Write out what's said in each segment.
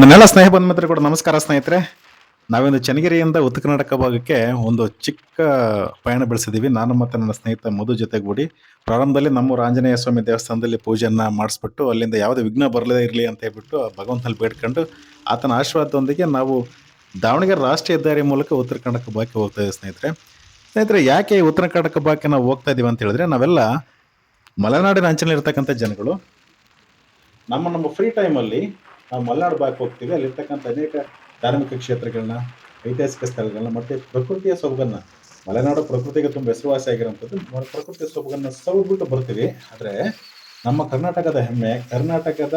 ನನ್ನೆಲ್ಲ ಸ್ನೇಹ ಬಂಧುಮಿತ್ರ ಕೂಡ ನಮಸ್ಕಾರ ಸ್ನೇಹಿತರೆ. ನಾವಿಂದು ಚನ್ನಗಿರಿಯಿಂದ ಉತ್ತರ ಕರ್ನಾಟಕ ಭಾಗಕ್ಕೆ ಒಂದು ಚಿಕ್ಕ ಪಯಣ ಬೆಳೆಸಿದ್ದೀವಿ ನಾನು ಮತ್ತು ನನ್ನ ಸ್ನೇಹಿತ ಮಧು ಜೊತೆಗೂಡಿ. ಪ್ರಾರಂಭದಲ್ಲಿ ನಮ್ಮ ಆಂಜನೇಯ ಸ್ವಾಮಿ ದೇವಸ್ಥಾನದಲ್ಲಿ ಪೂಜೆಯನ್ನು ಮಾಡಿಸ್ಬಿಟ್ಟು, ಅಲ್ಲಿಂದ ಯಾವುದೇ ವಿಘ್ನ ಬರಲೇ ಇರಲಿ ಅಂತ ಹೇಳ್ಬಿಟ್ಟು ಭಗವಂತನಲ್ಲಿ ಬೇಡ್ಕೊಂಡು ಆತನ ಆಶೀರ್ವಾದದೊಂದಿಗೆ ನಾವು ದಾವಣಗೆರೆ ರಾಷ್ಟ್ರೀಯ ಹೆದ್ದಾರಿ ಮೂಲಕ ಉತ್ತರ ಕರ್ನಾಟಕ ಭಾಗಕ್ಕೆ ಹೋಗ್ತಾ ಇದ್ದೀವಿ ಸ್ನೇಹಿತರೆ. ಸ್ನೇಹಿತರೆ, ಯಾಕೆ ಉತ್ತರ ಕರ್ನಾಟಕ ಭಾಗಕ್ಕೆ ನಾವು ಹೋಗ್ತಾ ಇದ್ದೀವಿ ಅಂತ ಹೇಳಿದ್ರೆ, ನಾವೆಲ್ಲ ಮಲೆನಾಡಿನ ಅಂಚಲಿರ್ತಕ್ಕಂಥ ಜನಗಳು ನಮ್ಮ ನಮ್ಮ ಫ್ರೀ ಟೈಮಲ್ಲಿ ನಾವು ಮಲೆನಾಡು ಭಾಗಕ್ಕೆ ಹೋಗ್ತೀವಿ. ಅಲ್ಲಿರ್ತಕ್ಕಂಥ ಅನೇಕ ಧಾರ್ಮಿಕ ಕ್ಷೇತ್ರಗಳನ್ನ, ಐತಿಹಾಸಿಕ ಸ್ಥಳಗಳನ್ನ, ಮತ್ತೆ ಪ್ರಕೃತಿಯ ಸೊಬಗನ್ನ, ಮಲೆನಾಡು ಪ್ರಕೃತಿಗೆ ತುಂಬ ಹೆಸರುವಾಸಿ ಆಗಿರೋಂಥದ್ದು ಪ್ರಕೃತಿಯ ಸೊಬಗನ್ನ ಸವಿದ್ಬಿಟ್ಟು ಬರ್ತೀವಿ. ಆದರೆ ನಮ್ಮ ಕರ್ನಾಟಕದ ಹೆಮ್ಮೆ, ಕರ್ನಾಟಕದ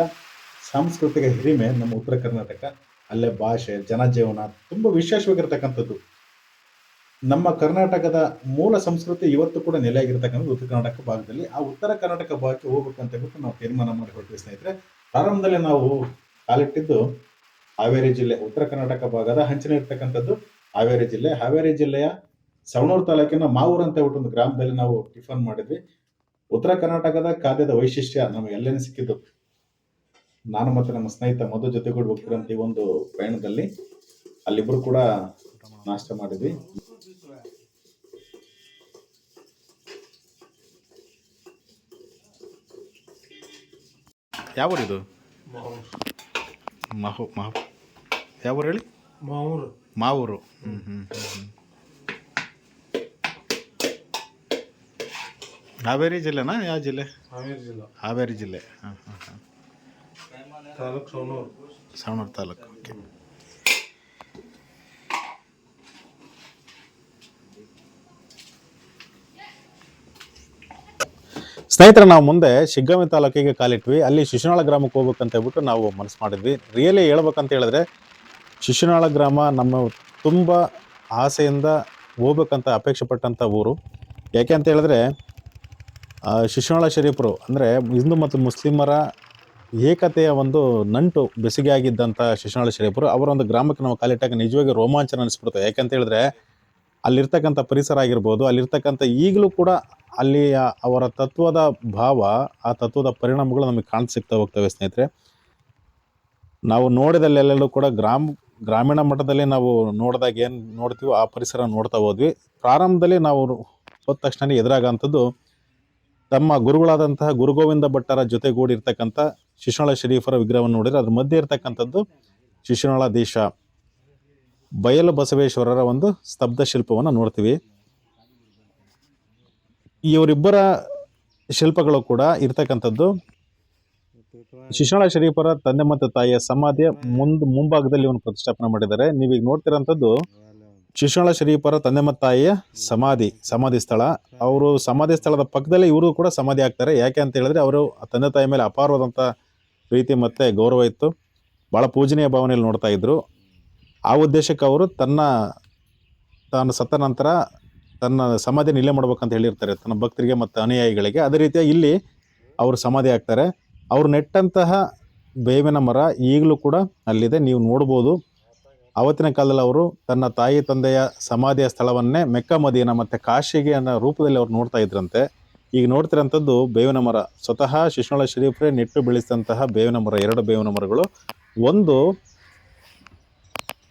ಸಾಂಸ್ಕೃತಿಕ ಹಿರಿಮೆ ನಮ್ಮ ಉತ್ತರ ಕರ್ನಾಟಕ. ಅಲ್ಲೇ ಭಾಷೆ, ಜನಜೀವನ ತುಂಬ ವಿಶೇಷವಾಗಿರ್ತಕ್ಕಂಥದ್ದು. ನಮ್ಮ ಕರ್ನಾಟಕದ ಮೂಲ ಸಂಸ್ಕೃತಿ ಇವತ್ತು ಕೂಡ ನೆಲೆಯಾಗಿರ್ತಕ್ಕಂಥದ್ದು ಉತ್ತರ ಕರ್ನಾಟಕ ಭಾಗದಲ್ಲಿ. ಆ ಉತ್ತರ ಕರ್ನಾಟಕ ಭಾಗಕ್ಕೆ ಹೋಗ್ಬೇಕಂತ ಹೇಳ್ಬಿಟ್ಟು ನಾವು ತೀರ್ಮಾನ ಮಾಡಿ ಹೊರಟಿವಿ ಸ್ನೇಹಿತರೆ. ಪ್ರಾರಂಭದಲ್ಲಿ ನಾವು ಕಾಲಿಟ್ಟಿದ್ದು ಹಾವೇರಿ ಜಿಲ್ಲೆ ಉತ್ತರ ಕರ್ನಾಟಕ ಭಾಗದ ಹಂಚಿನ ಇರ್ತಕ್ಕಂಥದ್ದು ಹಾವೇರಿ ಜಿಲ್ಲೆ. ಹಾವೇರಿ ಜಿಲ್ಲೆಯ ಸವಣೂರು ತಾಲೂಕಿನ ಮಾವೂರು ಅಂತ ಹೇಳ್ಬಿಟ್ಟು ಒಂದು ಗ್ರಾಮದಲ್ಲಿ ನಾವು ಟಿಫನ್ ಮಾಡಿದ್ವಿ. ಉತ್ತರ ಕರ್ನಾಟಕದ ಖಾದ್ಯದ ವೈಶಿಷ್ಟ್ಯ ನಮಗೆ ಎಲ್ಲೇನು ಸಿಕ್ಕಿದ್ದು? ನಾನು ಮತ್ತು ನಮ್ಮ ಸ್ನೇಹಿತ ಮಧು ಜೊತೆಗೂಡಿ ಹೋಗ್ತಿರೋಂಥ ಈ ಒಂದು ಪ್ರಯಾಣದಲ್ಲಿ. ಅಲ್ಲಿಬ್ರು ಕೂಡ ನಾಷ್ಟ ಮಾಡಿದ್ವಿ. ಯಾವ ಊರಿದು ಮಹು ಮಹು. ಯಾವ ಊರು ಹೇಳಿ? ಮಾವೂರು. ಮಾವೂರು. ಹ್ಞೂ ಹ್ಞೂ ಹ್ಞೂ ಹಾವೇರಿ ಜಿಲ್ಲೆನಾ? ಯಾವ ಜಿಲ್ಲೆ? ಹಾವೇರಿ ಜಿಲ್ಲೆ. ಹಾವೇರಿ ಜಿಲ್ಲೆ. ಹಾಂ ಹಾಂ ಹಾಂ ತಾಲೂಕು ಸೋನೂರು ಸವಣೂರು ತಾಲೂಕು ಓಕೆ ಸ್ನೇಹಿತರೆ, ನಾವು ಮುಂದೆ ಶಿಗ್ಗಾಮಿ ತಾಲೂಕಿಗೆ ಕಾಲಿಟ್ವಿ. ಅಲ್ಲಿ ಶಿಶುನಾಳ ಗ್ರಾಮಕ್ಕೆ ಹೋಗ್ಬೇಕಂತ ಹೇಳ್ಬಿಟ್ಟು ನಾವು ಮನಸ್ಸು ಮಾಡಿದ್ವಿ. ರಿಯಲಿ ಹೇಳ್ಬೇಕಂತ ಹೇಳಿದ್ರೆ, ಶಿಶುನಾಳ ಗ್ರಾಮ ನಮ್ಮ ತುಂಬ ಆಸೆಯಿಂದ ಹೋಗ್ಬೇಕಂತ ಅಪೇಕ್ಷೆ ಪಟ್ಟಂಥ ಊರು. ಯಾಕೆ ಅಂತ ಹೇಳಿದ್ರೆ ಶಿಶುನಾಳ ಶರೀಫರು ಅಂದರೆ ಹಿಂದೂ ಮತ್ತು ಮುಸ್ಲಿಮರ ಏಕತೆಯ ಒಂದು ನಂಟು ಬೆಸಿಗೆ ಆಗಿದ್ದಂಥ ಶಿಶುನಾಳ ಶರೀಫರು. ಅವರ ಒಂದು ಗ್ರಾಮಕ್ಕೆ ನಾವು ಕಾಲಿಟ್ಟಾಗ ನಿಜವಾಗಿ ರೋಮಾಂಚನ ಅನಿಸ್ಬಿಡುತ್ತೆ ಯಾಕಂತ ಹೇಳಿದ್ರೆ ಅಲ್ಲಿರ್ತಕ್ಕಂಥ ಪರಿಸರ ಆಗಿರ್ಬೋದು, ಅಲ್ಲಿರ್ತಕ್ಕಂಥ ಈಗಲೂ ಕೂಡ ಅಲ್ಲಿ ಅವರ ತತ್ವದ ಭಾವ, ಆ ತತ್ವದ ಪರಿಣಾಮಗಳು ನಮಗೆ ಕಾಣ ಹೋಗ್ತವೆ ಸ್ನೇಹಿತರೆ. ನಾವು ನೋಡಿದಲ್ಲೆಲ್ಲೂ ಕೂಡ ಗ್ರಾಮ, ಗ್ರಾಮೀಣ ಮಟ್ಟದಲ್ಲಿ ನಾವು ನೋಡಿದಾಗ ಏನು ನೋಡ್ತೀವೋ ಆ ಪರಿಸರ ನೋಡ್ತಾ ಹೋದ್ವಿ. ಪ್ರಾರಂಭದಲ್ಲಿ ನಾವು ಹೋದ ತಕ್ಷಣ ಎದುರಾಗಂಥದ್ದು ತಮ್ಮ ಗುರುಗಳಾದಂತಹ ಗುರುಗೋವಿಂದ ಭಟ್ಟರ ಜೊತೆಗೂಡಿರ್ತಕ್ಕಂಥ ಶಿಶುನಾಳ ಶರೀಫರ ವಿಗ್ರಹವನ್ನು ನೋಡಿದರೆ ಅದ್ರ ಮಧ್ಯೆ ಇರ್ತಕ್ಕಂಥದ್ದು ಶಿಶುನಾಳ ದೇಶ. ಬಯಲು ಬಸವೇಶ್ವರರ ಒಂದು ಸ್ತಬ್ಧ ಶಿಲ್ಪವನ್ನು ನೋಡ್ತೀವಿ. ಇವರಿಬ್ಬರ ಶಿಲ್ಪಗಳು ಕೂಡ ಇರ್ತಕ್ಕಂಥದ್ದು. ಶಿಶುನಾಳ ಶರೀಫರ ತಂದೆ ಮತ್ತು ತಾಯಿಯ ಸಮಾಧಿಯ ಮುಂದ್ ಮುಂಭಾಗದಲ್ಲಿ ಒಂದು ಪ್ರತಿಷ್ಠಾಪನೆ ಮಾಡಿದ್ದಾರೆ. ನೀವೀಗ ನೋಡ್ತಿರೋಂಥದ್ದು ಶಿಶುನಾಳ ಶರೀಫರ ತಂದೆ ಮತ್ತು ತಾಯಿಯ ಸಮಾಧಿ ಸಮಾಧಿ ಸ್ಥಳ. ಅವರು ಸಮಾಧಿ ಸ್ಥಳದ ಪಕ್ಕದಲ್ಲೇ ಇವರು ಕೂಡ ಸಮಾಧಿ ಆಗ್ತಾರೆ. ಯಾಕೆ ಅಂತ ಹೇಳಿದ್ರೆ ಅವರು ತಂದೆ ತಾಯಿ ಮೇಲೆ ಅಪಾರವಾದಂಥ ಪ್ರೀತಿ ಮತ್ತು ಗೌರವ ಇತ್ತು. ಭಾಳ ಪೂಜನೀಯ ಭಾವನೆಯಲ್ಲಿ ನೋಡ್ತಾ ಇದ್ರು. ಆ ಉದ್ದೇಶಕ್ಕೆ ಅವರು ತನ್ನ ತಾನು ಸತ್ತ ನಂತರ ತನ್ನ ಸಮಾಧಿ ಇಲ್ಲೇ ಮಾಡ್ಬೇಕಂತ ಹೇಳಿರ್ತಾರೆ. ತನ್ನ ಭಕ್ತರಿಗೆ ಮತ್ತು ಅನುಯಾಯಿಗಳಿಗೆ. ಅದೇ ರೀತಿಯಾಗಿ ಇಲ್ಲಿ ಅವರು ಸಮಾಧಿ ಆಗ್ತಾರೆ ಅವರು ನೆಟ್ಟಂತಹ ಬೇವಿನ ಮರ ಈಗಲೂ ಕೂಡ ಅಲ್ಲಿದೆ. ನೀವು ನೋಡ್ಬೋದು. ಆವತ್ತಿನ ಕಾಲದಲ್ಲಿ ಅವರು ತನ್ನ ತಾಯಿ ತಂದೆಯ ಸಮಾಧಿಯ ಸ್ಥಳವನ್ನೇ ಮೆಕ್ಕ ಮದೀನ ಮತ್ತು ಕಾಶಿಗೆ ಅನ್ನೋ ರೂಪದಲ್ಲಿ ಅವ್ರು ನೋಡ್ತಾ ಇದ್ರಂತೆ. ಈಗ ನೋಡ್ತಿರೋಂಥದ್ದು ಬೇವಿನ ಮರ. ಸ್ವತಃ ಶಿಶುನಾಳ ಶರೀಫ್ರೆ ನೆಟ್ಟು ಬೆಳೆಸಿದಂತಹ ಬೇವಿನ ಮರ. ಎರಡು ಬೇವಿನ ಮರಗಳು. ಒಂದು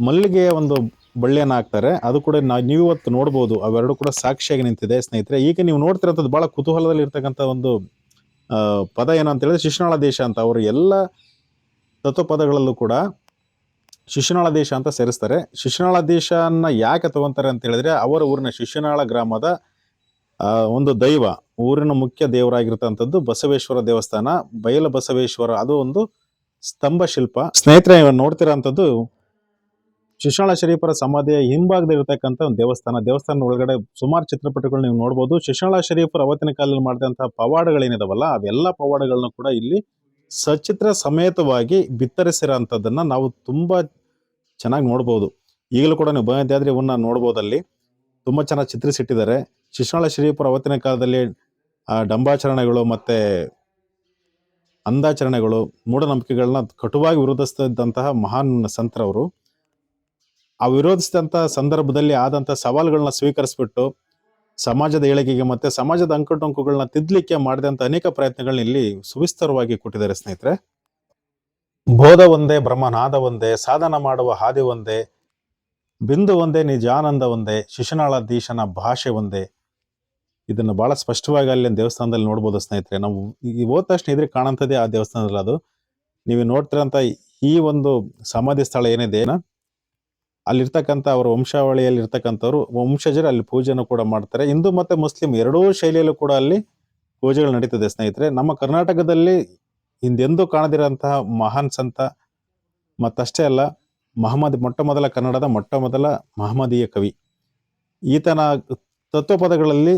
ಮಲ್ಲಿಗೆಯ ಒಂದು ಬಳ್ಳಿಯನ್ನು ಹಾಕ್ತಾರೆ. ಅದು ಕೂಡ ನಾ ನೀವು ಇವತ್ತು ನೋಡ್ಬೋದು. ಅವೆರಡು ಕೂಡ ಸಾಕ್ಷಿಯಾಗಿ ನಿಂತಿದೆ ಸ್ನೇಹಿತರೆ. ಈಗ ನೀವು ನೋಡ್ತಿರೋಂಥದ್ದು ಭಾಳ ಕುತೂಹಲದಲ್ಲಿ ಇರ್ತಕ್ಕಂಥ ಒಂದು ಪದ ಏನು ಅಂತ ಹೇಳಿದ್ರೆ ಶಿಶುನಾಳ ದೇಶ ಅಂತ. ಅವರು ಎಲ್ಲ ತತ್ವಪದಗಳಲ್ಲೂ ಕೂಡ ಶಿಶುನಾಳ ದೇಶ ಅಂತ ಸೇರಿಸ್ತಾರೆ. ಶಿಶುನಾಳ ದೇಶನ ಯಾಕೆ ತಗೊಂತಾರೆ ಅಂತ ಹೇಳಿದ್ರೆ, ಅವರ ಊರಿನ ಶಿಶುನಾಳ ಗ್ರಾಮದ ಒಂದು ದೈವ, ಊರಿನ ಮುಖ್ಯ ದೇವರಾಗಿರ್ತಕ್ಕಂಥದ್ದು ಬಸವೇಶ್ವರ ದೇವಸ್ಥಾನ. ಬಯಲು ಬಸವೇಶ್ವರ, ಅದು ಒಂದು ಸ್ತಂಭ ಶಿಲ್ಪ ಸ್ನೇಹಿತರೆ ನೋಡ್ತಿರೋ ನೋಡ್ತಿರೋಂಥದ್ದು ಶಿಶುನಾಳ ಶರೀಫರ ಸಮಾಧಿಯ ಹಿಂಭಾಗದಲ್ಲಿರ್ತಕ್ಕಂಥ ಒಂದು ದೇವಸ್ಥಾನ. ದೇವಸ್ಥಾನದ ಒಳಗಡೆ ಸುಮಾರು ಚಿತ್ರಪಟಗಳು ನೀವು ನೋಡ್ಬೋದು. ಶಿಶಾಳ ಶರೀಫರು ಅವತ್ತಿನ ಕಾಲದಲ್ಲಿ ಮಾಡಿದಂತಹ ಪವಾಡಗಳೇನಿದಾವಲ್ಲ, ಅವೆಲ್ಲ ಪವಾಡಗಳನ್ನ ಕೂಡ ಇಲ್ಲಿ ಸಚಿತ್ರ ಸಮೇತವಾಗಿ ಬಿತ್ತರಿಸಿರೋಂಥದ್ದನ್ನ ನಾವು ತುಂಬಾ ಚೆನ್ನಾಗಿ ನೋಡ್ಬೋದು. ಈಗಲೂ ಕೂಡ ನೀವು ಬಂದಿದ್ದೆ ಆದ್ರೆ ಇವನ್ನ ನೋಡ್ಬೋದು ಅಲ್ಲಿ. ತುಂಬಾ ಚೆನ್ನಾಗಿ ಚಿತ್ರಿಸಿಟ್ಟಿದ್ದಾರೆ. ಶಿಶಾಳ ಶರೀಫರು ಅವತ್ತಿನ ಕಾಲದಲ್ಲಿ ಡಂಬಾಚರಣೆಗಳು ಮತ್ತೆ ಅಂದಾಚರಣೆಗಳು ಮೂಢನಂಬಿಕೆಗಳನ್ನ ಕಟುವಾಗಿ ವಿರೋಧಿಸ್ತಿದ್ದಂತಹ ಮಹಾನ್ ಸಂತರವರು. ಆ ವಿರೋಧಿಸಿದಂಥ ಸಂದರ್ಭದಲ್ಲಿ ಆದಂಥ ಸವಾಲುಗಳನ್ನ ಸ್ವೀಕರಿಸ್ಬಿಟ್ಟು ಸಮಾಜದ ಏಳಿಗೆಗೆ ಮತ್ತು ಸಮಾಜದ ಅಂಕುಡೊಂಕುಗಳನ್ನ ತಿದ್ದಲಿಕ್ಕೆ ಮಾಡಿದಂಥ ಅನೇಕ ಪ್ರಯತ್ನಗಳನ್ನ ಇಲ್ಲಿ ಸುವಿಸ್ತರವಾಗಿ ಕೊಟ್ಟಿದ್ದಾರೆ ಸ್ನೇಹಿತರೆ. ಬೋಧ ಒಂದೇ, ಬ್ರಹ್ಮನಾದ ಒಂದೇ, ಸಾಧನ ಮಾಡುವ ಹಾದಿ ಒಂದೇ, ಬಿಂದು ಒಂದೇ, ನಿಜಾನಂದ ಒಂದೇ, ಶಿಶುನಾಳಾಧೀಶನ ಭಾಷೆ ಒಂದೇ. ಇದನ್ನು ಬಹಳ ಸ್ಪಷ್ಟವಾಗಿ ಅಲ್ಲಿ ದೇವಸ್ಥಾನದಲ್ಲಿ ನೋಡ್ಬೋದು ಸ್ನೇಹಿತರೆ. ನಾವು ಈ ಹೋದ ತಕ್ಷಣ ಇದ್ರೆ ಕಾಣಂಥದ್ದೇ ಆ ದೇವಸ್ಥಾನದಲ್ಲಿ ಅದು. ನೀವು ನೋಡ್ತಿರೋಂಥ ಈ ಒಂದು ಸಮಾಧಿ ಸ್ಥಳ ಏನಿದೆ ಏನ ಅಲ್ಲಿರ್ತಕ್ಕಂಥ ಅವರ ವಂಶಾವಳಿಯಲ್ಲಿ ಇರ್ತಕ್ಕಂಥವ್ರು ವಂಶಜರು ಅಲ್ಲಿ ಪೂಜೆನೂ ಕೂಡ ಮಾಡ್ತಾರೆ. ಹಿಂದೂ ಮತ್ತು ಮುಸ್ಲಿಂ ಎರಡೂ ಶೈಲಿಯಲ್ಲೂ ಕೂಡ ಅಲ್ಲಿ ಪೂಜೆಗಳು ನಡೀತದೆ ಸ್ನೇಹಿತರೆ. ನಮ್ಮ ಕರ್ನಾಟಕದಲ್ಲಿ ಹಿಂದೆಂದೂ ಕಾಣದಿರೋಂತಹ ಮಹಾನ್ ಸಂತ ಮತ್ತಷ್ಟೇ ಅಲ್ಲ, ಮಹಮ್ಮದ್ ಮೊಟ್ಟ ಮೊದಲ ಕನ್ನಡದ ಮೊಟ್ಟ ಮೊದಲ ಮಹಮ್ಮದೀಯ ಕವಿ. ಈತನ ತತ್ವಪದಗಳಲ್ಲಿ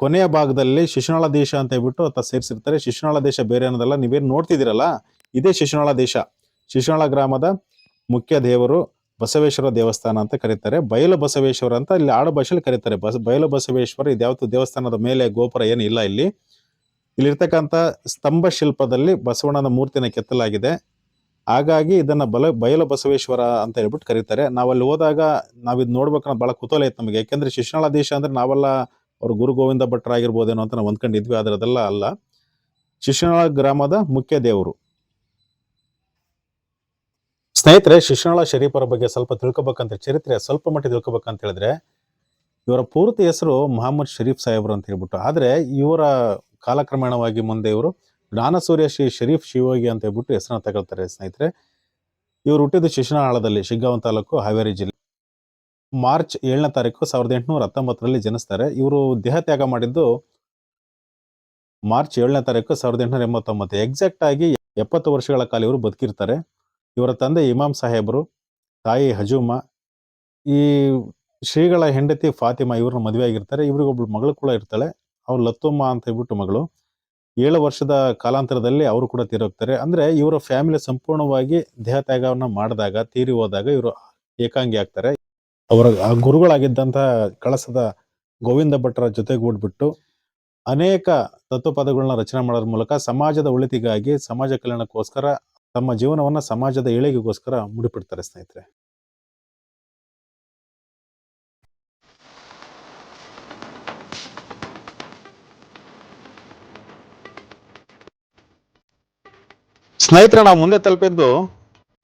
ಕೊನೆಯ ಭಾಗದಲ್ಲಿ ಶಿಶುನಾಳ ದೇಶ ಅಂತ ಹೇಳ್ಬಿಟ್ಟು ಆತ ಸೇರಿಸಿರ್ತಾರೆ. ಶಿಶುನಾಳ ದೇಶ ಬೇರೆ ಅನ್ನೋದಲ್ಲ, ನೀವೇನು ನೋಡ್ತಿದ್ದೀರಲ್ಲ, ಇದೇ ಶಿಶುನಾಳ ದೇಶ. ಶಿಶುನಾಳ ಗ್ರಾಮದ ಮುಖ್ಯ ದೇವರು ಬಸವೇಶ್ವರ ದೇವಸ್ಥಾನ ಅಂತ ಕರೀತಾರೆ. ಬಯಲು ಬಸವೇಶ್ವರ ಅಂತ ಇಲ್ಲಿ ಆಡು ಭಾಷೆಯಲ್ಲಿ ಕರೀತಾರೆ. ಬಸ, ಬಯಲು ಬಸವೇಶ್ವರ ಇದ್ಯಾವತ್ತು ದೇವಸ್ಥಾನದ ಮೇಲೆ ಗೋಪುರ ಏನಿಲ್ಲ ಇಲ್ಲ ಇಲ್ಲಿ. ಇಲ್ಲಿರ್ತಕ್ಕಂಥ ಸ್ತಂಭ ಶಿಲ್ಪದಲ್ಲಿ ಬಸವಣ್ಣನ ಮೂರ್ತಿನ ಕೆತ್ತಲಾಗಿದೆ. ಹಾಗಾಗಿ ಇದನ್ನ ಬಲ, ಬಯಲು ಬಸವೇಶ್ವರ ಅಂತ ಹೇಳ್ಬಿಟ್ಟು ಕರೀತಾರೆ. ನಾವಲ್ಲಿ ಹೋದಾಗ ನಾವಿದ್ ನೋಡ್ಬೇಕನ್ನೋ ಬಹಳ ಕುತೂಹಲ ಇತ್ತು ನಮಗೆ. ಯಾಕೆಂದ್ರೆ ಶಿಶುನಾಳ ದೇಶ ಅಂದ್ರೆ ನಾವೆಲ್ಲ ಅವ್ರು ಗುರು ಗೋವಿಂದ ಭಟ್ರಾಗಿರ್ಬೋದೇನೋ ಅಂತ ನಾವು ಅಂದ್ಕೊಂಡಿದ್ವಿ ಆದ್ರೆ ಅದೆಲ್ಲ ಅಲ್ಲ. ಶಿಶುನಾಳ ಗ್ರಾಮದ ಮುಖ್ಯ ದೇವರು. ಸ್ನೇಹಿತರೆ, ಶಿಶುನಾಳ ಶರೀಫರ ಬಗ್ಗೆ ಸ್ವಲ್ಪ ತಿಳ್ಕೊಬೇಕಂತ, ಚರಿತ್ರೆ ಸ್ವಲ್ಪ ಮಟ್ಟಿಗೆ ತಿಳ್ಕೊಬೇಕಂತ ಹೇಳಿದ್ರೆ, ಇವರ ಪೂರ್ತಿ ಹೆಸರು ಮೊಹಮ್ಮದ್ ಶರೀಫ್ ಸಾಹೇಬ್ರು ಅಂತ ಹೇಳ್ಬಿಟ್ಟು, ಆದ್ರೆ ಇವರ ಕಾಲಕ್ರಮೇಣವಾಗಿ ಮುಂದೆ ಇವರು ಜ್ಞಾನಸೂರ್ಯ ಶ್ರೀ ಶರೀಫ್ ಶಿವಯೋಗಿ ಅಂತ ಹೇಳ್ಬಿಟ್ಟು ಹೆಸರನ್ನ ತಗೊಳ್ತಾರೆ ಸ್ನೇಹಿತರೆ. ಇವರು ಹುಟ್ಟಿದ್ದು ಶಿಶುನಾಳದಲ್ಲಿ ಶಿಗ್ಗಾಂವ್ ತಾಲೂಕು ಹಾವೇರಿ ಜಿಲ್ಲೆ. ಮಾರ್ಚ್ ಏಳನೇ ತಾರೀಕು ಸಾವಿರದ ಎಂಟುನೂರ ಹತ್ತೊಂಬತ್ತರಲ್ಲಿ ಜನಿಸ್ತಾರೆ. ಇವರು ದೇಹ ತ್ಯಾಗ ಮಾಡಿದ್ದು ಮಾರ್ಚ್ ಏಳನೇ ತಾರೀಕು ಸಾವಿರದ ಎಂಟುನೂರ ಎಂಬತ್ತೊಂಬತ್ತು. ಎಕ್ಸಾಕ್ಟ್ ಆಗಿ ಎಪ್ಪತ್ತು ವರ್ಷಗಳ ಕಾಲ ಇವರು ಬದುಕಿರ್ತಾರೆ. ಇವರ ತಂದೆ ಇಮಾಮ್ ಸಾಹೇಬರು, ತಾಯಿ ಹಜೂಮ, ಈ ಶ್ರೀಗಳ ಹೆಂಡತಿ ಫಾತಿಮಾ ಇವ್ರನ್ನ ಮದುವೆ ಆಗಿರ್ತಾರೆ. ಇವ್ರಿಗೊಬ್ಳು ಮಗಳು ಕೂಡ ಇರ್ತಾಳೆ. ಅವ್ರು ಲತ್ತುಮ್ಮ ಅಂತ ಹೇಳ್ಬಿಟ್ಟು ಮಗಳು. ಏಳು ವರ್ಷದ ಕಾಲಾಂತರದಲ್ಲಿ ಅವರು ಕೂಡ ತೀರೋಗ್ತಾರೆ. ಅಂದ್ರೆ ಇವರ ಫ್ಯಾಮಿಲಿ ಸಂಪೂರ್ಣವಾಗಿ ದೇಹ ತ್ಯಾಗವನ್ನ ಮಾಡಿದಾಗ, ತೀರಿ ಹೋದಾಗ ಇವರು ಏಕಾಂಗಿ ಆಗ್ತಾರೆ. ಅವರ ಗುರುಗಳಾಗಿದ್ದಂತಹ ಕಳಸದ ಗೋವಿಂದ ಭಟ್ರ ಜೊತೆಗೂಡ್ಬಿಟ್ಟು ಅನೇಕ ತತ್ವಪದಗಳನ್ನ ರಚನೆ ಮಾಡೋದ್ರ ಮೂಲಕ ಸಮಾಜದ ಒಳಿತಿಗಾಗಿ, ಸಮಾಜ ಕಲ್ಯಾಣಕ್ಕೋಸ್ಕರ ತಮ್ಮ ಜೀವನವನ್ನ ಸಮಾಜದ ಏಳಿಗೆಗೋಸ್ಕರ ಮುಡಿಪಿಡ್ತಾರೆ ಸ್ನೇಹಿತರೆ. ಸ್ನೇಹಿತರೆ, ನಾವು ಮುಂದೆ ತಲುಪಿದ್ದು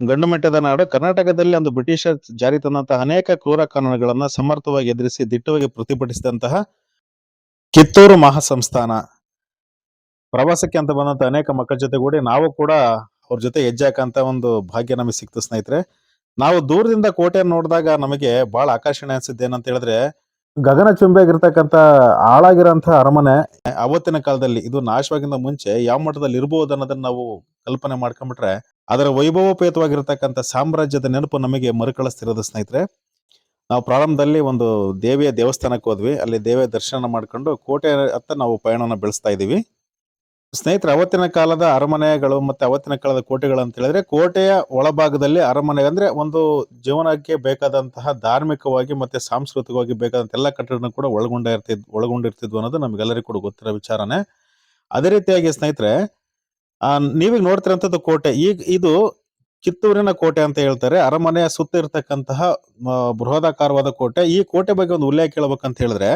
ಗಂಡು ಮೆಟ್ಟದ ನಾಡು. ಕರ್ನಾಟಕದಲ್ಲಿ ಒಂದು ಬ್ರಿಟಿಷರ್ ಜಾರಿ ತಂದಂತಹ ಅನೇಕ ಕ್ರೂರ ಕಾನೂನುಗಳನ್ನ ಸಮರ್ಥವಾಗಿ ಎದುರಿಸಿ ದಿಟ್ಟವಾಗಿ ಪ್ರತಿಭಟಿಸಿದಂತಹ ಕಿತ್ತೂರು ಮಹಾಸಂಸ್ಥಾನ. ಪ್ರವಾಸಕ್ಕೆ ಅಂತ ಬಂದಂತಹ ಅನೇಕ ಮಕ್ಕಳ ಜೊತೆಗೂಡಿ ನಾವು ಕೂಡ ಅವ್ರ ಜೊತೆ ಹೆಜ್ಜೆ ಹಾಕಂತ ಒಂದು ಭಾಗ್ಯ ನಮಗೆ ಸಿಕ್ತು ಸ್ನೇಹಿತರೆ. ನಾವು ದೂರದಿಂದ ಕೋಟೆಯನ್ನು ನೋಡಿದಾಗ ನಮಗೆ ಬಹಳ ಆಕರ್ಷಣೆ ಅನ್ಸಿದ್ದು ಏನಂತ ಹೇಳಿದ್ರೆ, ಗಗನ ಚುಂಬಿಯಾಗಿರ್ತಕ್ಕಂಥ ಹಾಳಾಗಿರೋಂಥ ಅರಮನೆ ಅವತ್ತಿನ ಕಾಲದಲ್ಲಿ, ಇದು ನಾಶವಾಗಿಂದ ಮುಂಚೆ ಯಾವ ಮಟ್ಟದಲ್ಲಿ ಇರಬಹುದು ಅನ್ನೋದನ್ನ ನಾವು ಕಲ್ಪನೆ ಮಾಡ್ಕೊಂಡ್ಬಿಟ್ರೆ ಅದರ ವೈಭವೋಪೇತವಾಗಿರ್ತಕ್ಕಂಥ ಸಾಮ್ರಾಜ್ಯದ ನೆನಪು ನಮಗೆ ಮರುಕಳಿಸ್ತಿರೋದು ಸ್ನೇಹಿತರೆ. ನಾವು ಪ್ರಾರಂಭದಲ್ಲಿ ಒಂದು ದೇವಿಯ ದೇವಸ್ಥಾನಕ್ಕೆ ಹೋದ್ವಿ. ಅಲ್ಲಿ ದೇವಿಯ ದರ್ಶನ ಮಾಡ್ಕೊಂಡು ಕೋಟೆ ಹತ್ತ ನಾವು ಪಯಣನ ಬೆಳೆಸ್ತಾ ಇದೀವಿ ಸ್ನೇಹಿತರೆ, ಅವತ್ತಿನ ಕಾಲದ ಅರಮನೆಗಳು ಮತ್ತೆ ಅವತ್ತಿನ ಕಾಲದ ಕೋಟೆಗಳು ಅಂತ ಹೇಳಿದ್ರೆ, ಕೋಟೆಯ ಒಳಭಾಗದಲ್ಲಿ ಅರಮನೆ ಅಂದ್ರೆ ಒಂದು ಜೀವನಕ್ಕೆ ಬೇಕಾದಂತಹ ಧಾರ್ಮಿಕವಾಗಿ ಮತ್ತೆ ಸಾಂಸ್ಕೃತಿಕವಾಗಿ ಬೇಕಾದಂತ ಎಲ್ಲ ಕಟ್ಟಡನ ಕೂಡ ಒಳಗೊಂಡ ಇರ್ತಿದ್ ಒಳಗೊಂಡಿರ್ತಿದ್ವು ಅನ್ನೋದು ನಮ್ಗೆಲ್ಲರಿಗೂ ಕೂಡ ಗೊತ್ತಿರೋ ವಿಚಾರನೇ. ಅದೇ ರೀತಿಯಾಗಿ ಸ್ನೇಹಿತರೆ ನೀವೀಗ ನೋಡ್ತಿರೋಂಥದ್ದು ಕೋಟೆ. ಈಗ ಇದು ಕಿತ್ತೂರಿನ ಕೋಟೆ ಅಂತ ಹೇಳ್ತಾರೆ. ಅರಮನೆಯ ಸುತ್ತ ಇರತಕ್ಕಂತಹ ಬೃಹದಾಕಾರವಾದ ಕೋಟೆ. ಈ ಕೋಟೆ ಬಗ್ಗೆ ಒಂದು ಉಲ್ಲೇಖ ಹೇಳ್ಬೇಕಂತ ಹೇಳಿದ್ರೆ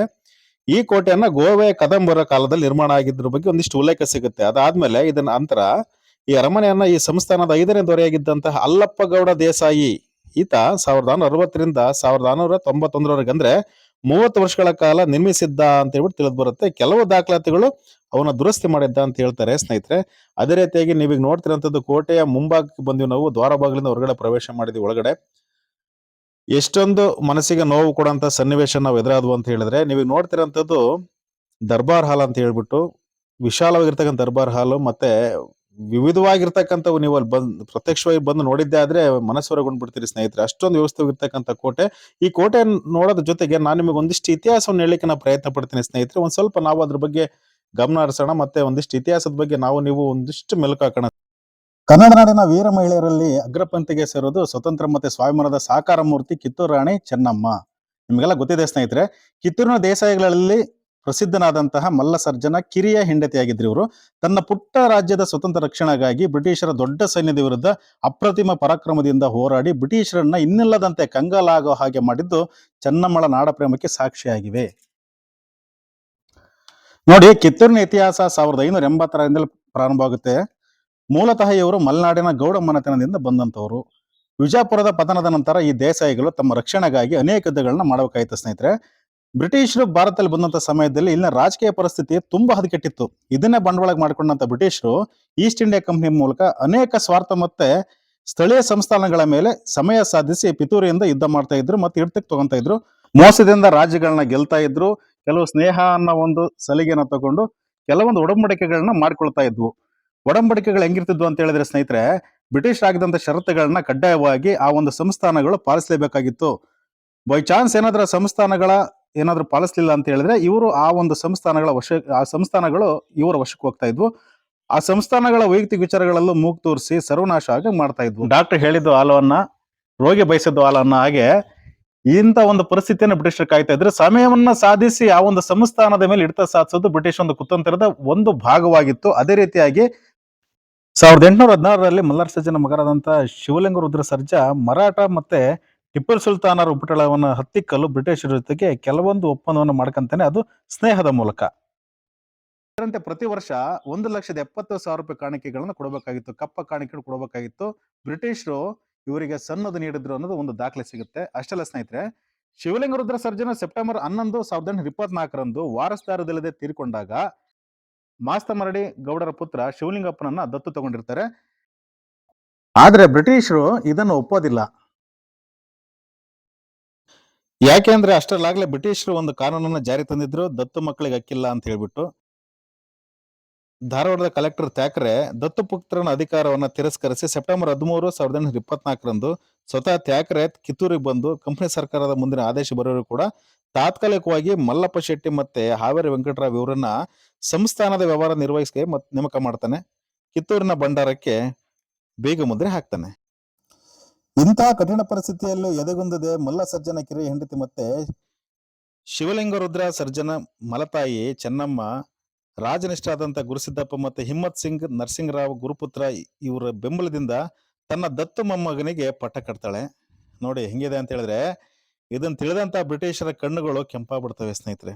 ಈ ಕೋಟೆಯನ್ನ ಗೋವೆ ಕದಂಬರ ಕಾಲದಲ್ಲಿ ನಿರ್ಮಾಣ ಆಗಿದ್ರ ಬಗ್ಗೆ ಒಂದಿಷ್ಟು ಉಲ್ಲೇಖ ಸಿಗುತ್ತೆ. ಅದಾದ್ಮೇಲೆ ಇದನ್ನ ನಂತರ ಈ ಅರಮನೆಯನ್ನ ಈ ಸಂಸ್ಥಾನದ ಐದನೇ ದೊರೆಯಾಗಿದ್ದಂತಹ ಅಲ್ಲಪ್ಪಗೌಡ ದೇಸಾಯಿ, ಈತ ಸಾವಿರದ ನಾನ್ನೂರ ಅರವತ್ತರಿಂದ ಸಾವಿರದ ನಾನ್ನೂರ ತೊಂಬತ್ತೊಂದರವರೆಗೆ ಅಂದ್ರೆ ಮೂವತ್ತು ವರ್ಷಗಳ ಕಾಲ ನಿರ್ಮಿಸಿದ್ದ ಅಂತ ಹೇಳ್ಬಿಟ್ಟು ತಿಳಿದು ಬರುತ್ತೆ. ಕೆಲವು ದಾಖಲಾತಿಗಳು ಅವನ ದುರಸ್ತಿ ಮಾಡಿದ್ದ ಅಂತ ಹೇಳ್ತಾರೆ ಸ್ನೇಹಿತರೆ. ಅದೇ ರೀತಿಯಾಗಿ ನೀವೀಗ ನೋಡ್ತಿರೋಂಥದ್ದು ಕೋಟೆಯ ಮುಂಭಾಗಕ್ಕೆ ಬಂದಿವಿ ನಾವು ದ್ವಾರ ಬಾಗಿಲಿಂದ ಹೊರಗಡೆ ಪ್ರವೇಶ ಮಾಡಿದ್ವಿ ಒಳಗಡೆ. ಎಷ್ಟೊಂದು ಮನಸ್ಸಿಗೆ ನೋವು ಕೊಡುವಂತ ಸನ್ನಿವೇಶ ನಾವು ಎದುರಾದ್ವು ಅಂತ ಹೇಳಿದ್ರೆ, ನೀವು ನೋಡ್ತಿರೋಂಥದ್ದು ದರ್ಬಾರ್ ಹಾಲ್ ಅಂತ ಹೇಳ್ಬಿಟ್ಟು ವಿಶಾಲವಾಗಿರ್ತಕ್ಕಂಥ ದರ್ಬಾರ್ ಹಾಲು ಮತ್ತೆ ವಿವಿಧವಾಗಿರ್ತಕ್ಕಂಥವು ನೀವು ಅಲ್ಲಿ ಬಂದ್ ಪ್ರತ್ಯಕ್ಷವಾಗಿ ಬಂದು ನೋಡಿದ್ದೆ ಆದ್ರೆ ಮನಸ್ಸೊರಗೊಂಡ್ಬಿಡ್ತೀರಿ ಸ್ನೇಹಿತರೆ. ಅಷ್ಟೊಂದು ವ್ಯವಸ್ಥೆಗಿರ್ತಕ್ಕಂಥ ಕೋಟೆ. ಈ ಕೋಟೆ ನೋಡೋದ್ರ ಜೊತೆಗೆ ನಾನು ನಿಮಗೆ ಒಂದಿಷ್ಟು ಇತಿಹಾಸವನ್ನು ಹೇಳಲಿಕ್ಕೆ ನಾನು ಪ್ರಯತ್ನ ಪಡ್ತೀನಿ ಸ್ನೇಹಿತರೆ. ಒಂದು ಸ್ವಲ್ಪ ನಾವು ಅದ್ರ ಬಗ್ಗೆ ಗಮನ ಹರಿಸೋಣ, ಮತ್ತೆ ಒಂದಿಷ್ಟು ಇತಿಹಾಸದ ಬಗ್ಗೆ ನಾವು ನೀವು ಒಂದಿಷ್ಟು ಮೆಲುಕು ಹಾಕೋಣ. ಕನ್ನಡ ನಾಡಿನ ವೀರ ಮಹಿಳೆಯರಲ್ಲಿ ಅಗ್ರಪಂಥಿಗೆ ಸೇರೋದು ಸ್ವತಂತ್ರ ಮತ್ತೆ ಸ್ವಾಭಿಮಾನದ ಸಾಕಾರ ಮೂರ್ತಿ ಕಿತ್ತೂರು ರಾಣಿ ಚೆನ್ನಮ್ಮ. ನಿಮಗೆಲ್ಲ ಗೊತ್ತಿದೆ ಸ್ನೇಹಿತರೆ, ಕಿತ್ತೂರಿನ ದೇಸಾಯಿಗಳಲ್ಲಿ ಪ್ರಸಿದ್ಧನಾದಂತಹ ಮಲ್ಲಸರ್ಜನ ಕಿರಿಯ ಹೆಂಡತಿಯಾಗಿದ್ರು ಇವರು. ತನ್ನ ಪುಟ್ಟ ರಾಜ್ಯದ ಸ್ವತಂತ್ರ ರಕ್ಷಣೆಗಾಗಿ ಬ್ರಿಟಿಷರ ದೊಡ್ಡ ಸೈನ್ಯದ ವಿರುದ್ಧ ಅಪ್ರತಿಮ ಪರಾಕ್ರಮದಿಂದ ಹೋರಾಡಿ ಬ್ರಿಟಿಷರನ್ನ ಇನ್ನಿಲ್ಲದಂತೆ ಕಂಗಾಲಾಗೋ ಹಾಗೆ ಮಾಡಿದ್ದು ಚೆನ್ನಮ್ಮಳ ನಾಡಪ್ರೇಮಕ್ಕೆ ಸಾಕ್ಷಿಯಾಗಿವೆ. ನೋಡಿ, ಕಿತ್ತೂರಿನ ಇತಿಹಾಸ ಸಾವಿರದ ಐನೂರ ಎಂಬತ್ತರಿಂದಲೇ ಪ್ರಾರಂಭ ಆಗುತ್ತೆ ಮೂಲತಃ ಇವರು ಮಲೆನಾಡಿನ ಗೌಡ ಮನೆತನದಿಂದ ಬಂದಂತವರು ವಿಜಾಪುರದ ಪತನದ ನಂತರ ಈ ದೇಸಾಯಿಗಳು ತಮ್ಮ ರಕ್ಷಣೆಗಾಗಿ ಅನೇಕ ಯುದ್ಧಗಳನ್ನ ಮಾಡಬೇಕಾಯಿತು ಸ್ನೇಹಿತರೆ. ಬ್ರಿಟಿಷರು ಭಾರತದಲ್ಲಿ ಬಂದಂತ ಸಮಯದಲ್ಲಿ ಇಲ್ಲಿನ ರಾಜಕೀಯ ಪರಿಸ್ಥಿತಿ ತುಂಬಾ ಹದಗೆಟ್ಟಿತ್ತು. ಇದನ್ನೇ ಬಂಡವಾಳ ಮಾಡಿಕೊಂಡಂತ ಬ್ರಿಟಿಷರು ಈಸ್ಟ್ ಇಂಡಿಯಾ ಕಂಪ್ನಿ ಮೂಲಕ ಅನೇಕ ಸ್ವಾರ್ಥ ಮತ್ತೆ ಸ್ಥಳೀಯ ಸಂಸ್ಥಾನಗಳ ಮೇಲೆ ಸಮಯ ಸಾಧಿಸಿ ಪಿತೂರಿಯಿಂದ ಯುದ್ಧ ಮಾಡ್ತಾ ಇದ್ರು ಮತ್ತೆ ಹಿಡ್ತಕ್ಕೆ ತಗೊಂತಾ ಇದ್ರು. ಮೋಸದಿಂದ ರಾಜ್ಯಗಳನ್ನ ಗೆಲ್ತಾ ಇದ್ರು. ಕೆಲವು ಸ್ನೇಹ ಅನ್ನೋ ಒಂದು ಸಲಿಗೆನ ತಗೊಂಡು ಕೆಲವೊಂದು ಒಡಂಬಡಿಕೆಗಳನ್ನ ಮಾಡ್ಕೊಳ್ತಾ ಇದ್ವು. ಒಡಂಬಡಿಕೆಗಳು ಹೆಂಗಿರ್ತಿದ್ವು ಅಂತ ಹೇಳಿದ್ರೆ ಸ್ನೇಹಿತರೆ, ಬ್ರಿಟಿಷ್ ಆಗಿದಂತ ಷರತ್ತುಗಳನ್ನ ಕಡ್ಡಾಯವಾಗಿ ಆ ಒಂದು ಸಂಸ್ಥಾನಗಳು ಪಾಲಿಸಲೇಬೇಕಾಗಿತ್ತು. ಬೈ ಚಾನ್ಸ್ ಏನಾದ್ರೂ ಸಂಸ್ಥಾನಗಳ ಏನಾದ್ರೂ ಪಾಲಿಸ್ಲಿಲ್ಲ ಅಂತ ಹೇಳಿದ್ರೆ ಇವರು ಆ ಒಂದು ಸಂಸ್ಥಾನಗಳ ವಶ, ಆ ಸಂಸ್ಥಾನಗಳು ಇವರ ವಶಕ್ಕೆ ಹೋಗ್ತಾ ಇದ್ವು. ಆ ಸಂಸ್ಥಾನಗಳ ವೈಯಕ್ತಿಕ ವಿಚಾರಗಳಲ್ಲೂ ಮೂಗ್ ತೋರಿಸಿ ಸರ್ವನಾಶ ಆಗಿ ಮಾಡ್ತಾ ಇದ್ವು. ಡಾಕ್ಟರ್ ಹೇಳಿದ್ದು ಹಾಲವನ್ನ ರೋಗಿ ಬಯಸಿದ್ದು ಹಾಲನ್ನ ಹಾಗೆ ಇಂಥ ಒಂದು ಪರಿಸ್ಥಿತಿಯನ್ನು ಬ್ರಿಟಿಷರು ಕಾಯ್ತಾ ಇದ್ರೆ. ಸಮಯವನ್ನ ಸಾಧಿಸಿ ಆ ಒಂದು ಸಂಸ್ಥಾನದ ಮೇಲೆ ಹಿಡಿತ ಸಾಧಿಸೋದು ಬ್ರಿಟಿಷ್ ಒಂದು ಕುತಂತ್ರದ ಒಂದು ಭಾಗವಾಗಿತ್ತು. ಅದೇ ರೀತಿಯಾಗಿ ಸಾವಿರದ ಎಂಟುನೂರ ಹದಿನಾರರಲ್ಲಿ ಮಲ್ಲಾರ್ ಸಜ್ಜನ ಮಗರಾದಂತ ಶಿವಲಿಂಗ ರುದ್ರ ಸರ್ಜಾ ಮರಾಠ ಮತ್ತೆ ಟಿಪ್ಪು ಸುಲ್ತಾನರ ಉಪಟಳವನ್ನು ಹತ್ತಿಕ್ಕಲು ಬ್ರಿಟಿಷರ ಜೊತೆಗೆ ಕೆಲವೊಂದು ಒಪ್ಪಂದವನ್ನು ಮಾಡ್ಕಂತಾನೆ. ಅದು ಸ್ನೇಹದ ಮೂಲಕ. ಅದರಂತೆ ಪ್ರತಿ ವರ್ಷ ಒಂದು ಲಕ್ಷದ ಎಪ್ಪತ್ತು ಸಾವಿರ ರೂಪಾಯಿ ಕಾಣಿಕೆಗಳನ್ನು ಕೊಡಬೇಕಾಗಿತ್ತು. ಕಪ್ಪ ಕಾಣಿಕೆ ಕೊಡಬೇಕಾಗಿತ್ತು. ಬ್ರಿಟಿಷರು ಇವರಿಗೆ ಸನ್ನದು ನೀಡಿದ್ರು ಅನ್ನೋದು ಒಂದು ದಾಖಲೆ ಸಿಗುತ್ತೆ. ಅಷ್ಟೆಲ್ಲ ಸ್ನೇಹಿತರೆ, ಶಿವಲಿಂಗ ರುದ್ರ ಸರ್ಜನ ಸೆಪ್ಟೆಂಬರ್ ಹನ್ನೊಂದು ಸಾವಿರದ ಎಂಟುನೂರ ಇಪ್ಪತ್ನಾಲ್ಕರಂದು ವಾರಸ್ದಾರದಲ್ಲದೆ ತೀರಿಕೊಂಡಾಗ ಮಾಸ್ತಮರಡಿ ಗೌಡರ ಪುತ್ರ ಶಿವಲಿಂಗಪ್ಪನನ್ನ ದತ್ತು ತಗೊಂಡಿರ್ತಾರೆ. ಆದ್ರೆ ಬ್ರಿಟಿಷರು ಇದನ್ನು ಒಪ್ಪೋದಿಲ್ಲ. ಯಾಕೆಂದ್ರೆ ಅಷ್ಟರಲ್ಲಾಗ್ಲೇ ಬ್ರಿಟಿಷರು ಒಂದು ಕಾನೂನನ್ನ ಜಾರಿ ತಂದಿದ್ರು, ದತ್ತು ಮಕ್ಕಳಿಗೆ ಹಕ್ಕಿಲ್ಲ ಅಂತ ಹೇಳ್ಬಿಟ್ಟು. ಧಾರವಾಡದ ಕಲೆಕ್ಟರ್ ಥ್ಯಾಕ್ರೆ ದತ್ತು ಪುತ್ರನ ಅಧಿಕಾರವನ್ನ ತಿರಸ್ಕರಿಸಿ ಸೆಪ್ಟೆಂಬರ್ ಹದಿಮೂರು ಸಾವಿರದ ಎಂಟುನೂರ ಇಪ್ಪತ್ನಾಲ್ಕರಂದು ಸ್ವತಃ ಥ್ಯಾಕ್ರೆ ಕಿತ್ತೂರಿಗೆ ಬಂದು ಕಂಪನಿ ಸರ್ಕಾರದ ಮುಂದಿನ ಆದೇಶ ಬರೋರು ಕೂಡ ತಾತ್ಕಾಲಿಕವಾಗಿ ಮಲ್ಲಪ್ಪ ಶೆಟ್ಟಿ ಮತ್ತೆ ಹಾವೇರಿ ವೆಂಕಟರಾವ್ ಇವರನ್ನ ಸಂಸ್ಥಾನದ ವ್ಯವಹಾರ ನಿರ್ವಹಿಸಿ ಮತ್ ನೇಮಕ ಮಾಡ್ತಾನೆ. ಕಿತ್ತೂರಿನ ಭಂಡಾರಕ್ಕೆ ಬೇಗ ಮುದ್ರೆ ಹಾಕ್ತಾನೆ. ಇಂತಹ ಕಠಿಣ ಪರಿಸ್ಥಿತಿಯಲ್ಲೂ ಎದೆಗುಂದದೆ ಮಲ್ಲ ಸಜ್ಜನ ಕಿರಿಯ ಹೆಂಡತಿ ಮತ್ತೆ ಶಿವಲಿಂಗ ರುದ್ರ ಸರ್ಜನ ಮಲತಾಯಿ ಚೆನ್ನಮ್ಮ ರಾಜನಿಷ್ಠಾದಂಥ ಗುರುಸಿದ್ದಪ್ಪ ಮತ್ತೆ ಹಿಮ್ಮತ್ ಸಿಂಗ್ ನರಸಿಂಗರಾವ್ ಗುರುಪುತ್ರ ಇವರ ಬೆಂಬಲದಿಂದ ತನ್ನ ದತ್ತು ಮೊಮ್ಮಗನಿಗೆ ಪಟ್ಟ ಕಟ್ತಾಳೆ. ನೋಡಿ ಹೆಂಗಿದೆ ಅಂತ ಹೇಳಿದ್ರೆ ಇದನ್ನು ತಿಳಿದಂತ ಬ್ರಿಟಿಷರ ಕಣ್ಣುಗಳು ಕೆಂಪಾಗ್ಬಿಡ್ತವೆ ಸ್ನೇಹಿತರೆ.